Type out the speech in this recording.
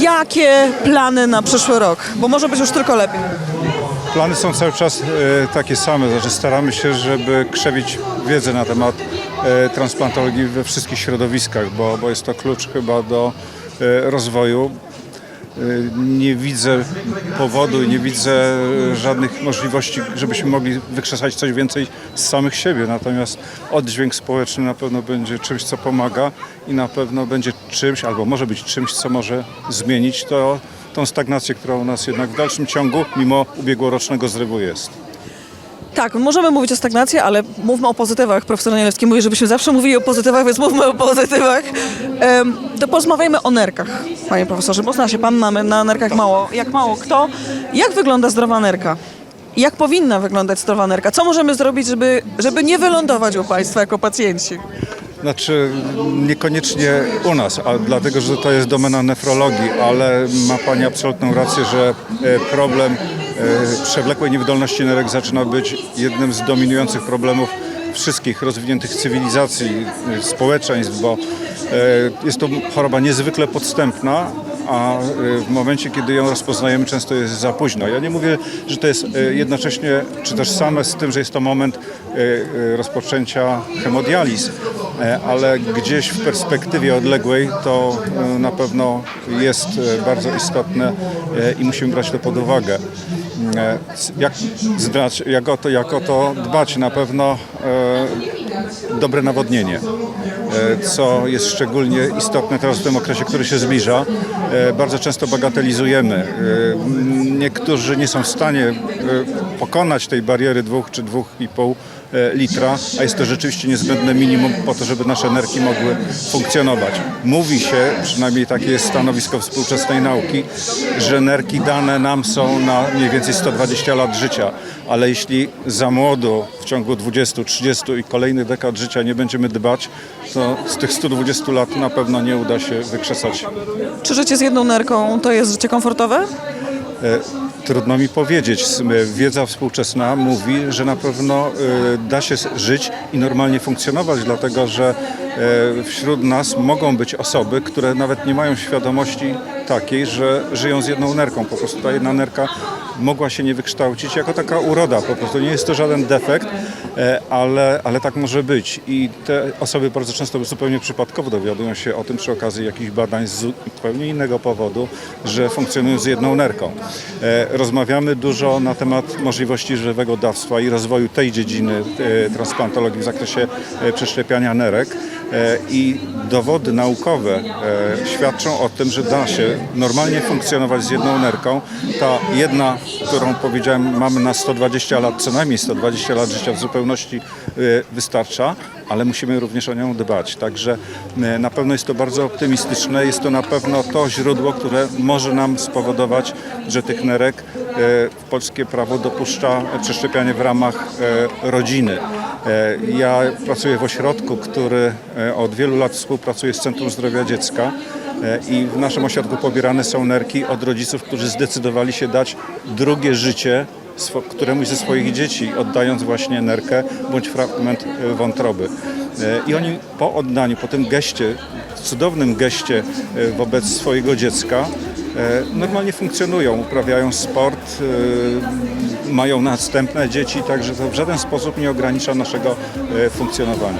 Jakie plany na przyszły rok? Bo może być już tylko lepiej. Plany są cały czas e, takie same, znaczy staramy się, żeby krzewić wiedzę na temat e, transplantologii we wszystkich środowiskach, bo, bo jest to klucz chyba do e, rozwoju. E, Nie widzę powodu nie widzę żadnych możliwości, żebyśmy mogli wykrzesać coś więcej z samych siebie. Natomiast oddźwięk społeczny na pewno będzie czymś, co pomaga i na pewno będzie czymś, albo może być czymś, co może zmienić to, tą stagnację, która u nas jednak w dalszym ciągu, mimo ubiegłorocznego zrywu jest. Tak, możemy mówić o stagnacji, ale mówmy o pozytywach. Profesor Danielewski mówi, żebyśmy zawsze mówili o pozytywach, więc mówmy o pozytywach. Em, to porozmawiajmy o nerkach, panie profesorze, bo zna się pan na, nerkach mało, jak mało kto. Jak wygląda zdrowa nerka? Jak powinna wyglądać zdrowa nerka? Co możemy zrobić, żeby, żeby nie wylądować u państwa jako pacjenci? Znaczy niekoniecznie u nas, a dlatego, że to jest domena nefrologii, ale ma Pani absolutną rację, że e, problem przewlekłej niewydolności nerek zaczyna być jednym z dominujących problemów wszystkich rozwiniętych cywilizacji, e, społeczeństw, bo e, jest to choroba niezwykle podstępna, a e, w momencie, kiedy ją rozpoznajemy, często jest za późno. Ja nie mówię, że to jest e, jednocześnie, czy też same z tym, że jest to moment e, rozpoczęcia hemodializ, ale gdzieś w perspektywie odległej to na pewno jest bardzo istotne i musimy brać to pod uwagę. Jak, jak, o to, jak o to dbać? Na pewno dobre nawodnienie, e, co jest szczególnie istotne teraz w tym okresie, który się zbliża. E, Bardzo często bagatelizujemy. E, Niektórzy nie są w stanie pokonać tej bariery dwóch czy dwóch i pół litra, a jest to rzeczywiście niezbędne minimum po to, żeby nasze nerki mogły funkcjonować. Mówi się, przynajmniej takie jest stanowisko współczesnej nauki, że nerki dane nam są na mniej więcej 120 lat życia, ale jeśli za młodu w ciągu 20, 30 i kolejnych dekad życia nie będziemy dbać, to z tych 120 lat na pewno nie uda się wykrzesać Czy życie z jedną nerką to jest życie komfortowe? E, Trudno mi powiedzieć. E, Wiedza współczesna mówi, że na pewno e, da się żyć i normalnie funkcjonować, dlatego że e, wśród nas mogą być osoby, które nawet nie mają świadomości takiej, że żyją z jedną nerką. Po prostu ta jedna nerka mogła się nie wykształcić jako taka uroda. Po prostu nie jest to żaden defekt, ale, ale tak może być. I te osoby bardzo często zupełnie przypadkowo dowiadują się o tym przy okazji jakichś badań z zupełnie innego powodu, że funkcjonują z jedną nerką. E, Rozmawiamy dużo na temat możliwości żywego dawstwa i rozwoju tej dziedziny e, transplantologii w zakresie e, przeszczepiania nerek. E, I dowody naukowe e, świadczą o tym, że da się normalnie funkcjonować z jedną nerką. Ta jedna, którą powiedziałem, mamy na 120 lat, co najmniej 120 lat życia w zupełności e, wystarcza, ale musimy również o nią dbać. Także e, na pewno jest to bardzo optymistyczne. Jest to na pewno to źródło, które może nam spowodować, że tych nerek e, polskie prawo dopuszcza przeszczepianie w ramach rodziny. Ja pracuję w ośrodku, który od wielu lat współpracuje z Centrum Zdrowia Dziecka i w naszym ośrodku pobierane są nerki od rodziców, którzy zdecydowali się dać drugie życie swo- któremuś ze swoich dzieci, oddając właśnie nerkę bądź fragment e, wątroby. E, I oni po oddaniu, po tym geście, cudownym geście e, wobec swojego dziecka, normalnie funkcjonują, uprawiają sport, mają następne dzieci, także to w żaden sposób nie ogranicza naszego funkcjonowania.